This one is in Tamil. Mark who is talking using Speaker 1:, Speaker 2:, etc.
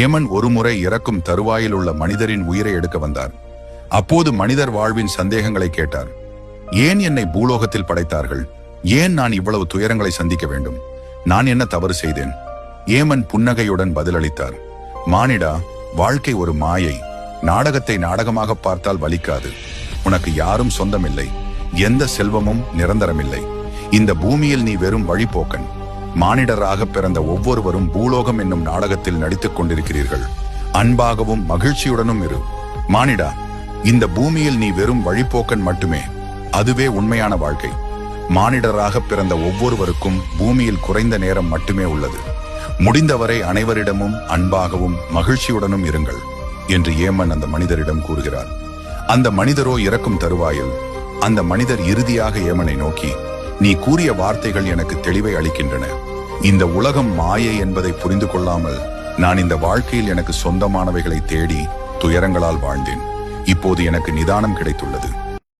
Speaker 1: ஏமன் ஒருமுறை இறக்கும் தருவாயில் உள்ள மனிதரின் உயிரை எடுக்க வந்தார். அப்போது மனிதர் வாழ்வின் சந்தேகங்களை கேட்டார். ஏன் என்னை பூலோகத்தில் படைத்தார்கள்? ஏன் நான் இவ்வளவு துயரங்களை சந்திக்க வேண்டும்? நான் என்ன தவறு செய்தேன்? ஏமன் புன்னகையுடன் பதிலளித்தார். மானிடா வாழ்க்கை ஒரு மாயை. நாடகத்தை நாடகமாக பார்த்தால் வலிக்காது. உனக்கு யாரும் சொந்தமில்லை. எந்த செல்வமும் நிரந்தரமில்லை. இந்த பூமியில் நீ வெறும் வழிபோக்கன். மானிடராக பிறந்த ஒவ்வொருவரும் பூலோகம் என்னும் நாடகத்தில் நடித்துக் கொண்டிருக்கிறீர்கள். அன்பாகவும் மகிழ்ச்சியுடனும் இரு. மானிடா இந்த பூமியில் நீ வெறும் வழிபோக்கன் மட்டுமே. அதுவே உண்மையான வாழ்க்கை. மானிடராக பிறந்த ஒவ்வொருவருக்கும் பூமியில் குறைந்த நேரம் மட்டுமே உள்ளது. முடிந்தவரை அனைவரிடமும் அன்பாகவும் மகிழ்ச்சியுடனும் இருங்கள் என்று ஏமன் அந்த மனிதரிடம் கூறுகிறார். அந்த மனிதரோ இறக்கும் தருவாயில் அந்த மனிதர் இறுதியாக ஏமனை நோக்கி நீ கூறிய வார்த்தைகள் எனக்கு தெளிவை அளிக்கின்றன. இந்த உலகம் மாயை என்பதை புரிந்து கொள்ளாமல் நான் இந்த வாழ்க்கையில் எனக்கு சொந்தமானவைகளை தேடி துயரங்களால் வாழ்ந்தேன். இப்போது எனக்கு நிதானம் கிடைத்துள்ளது.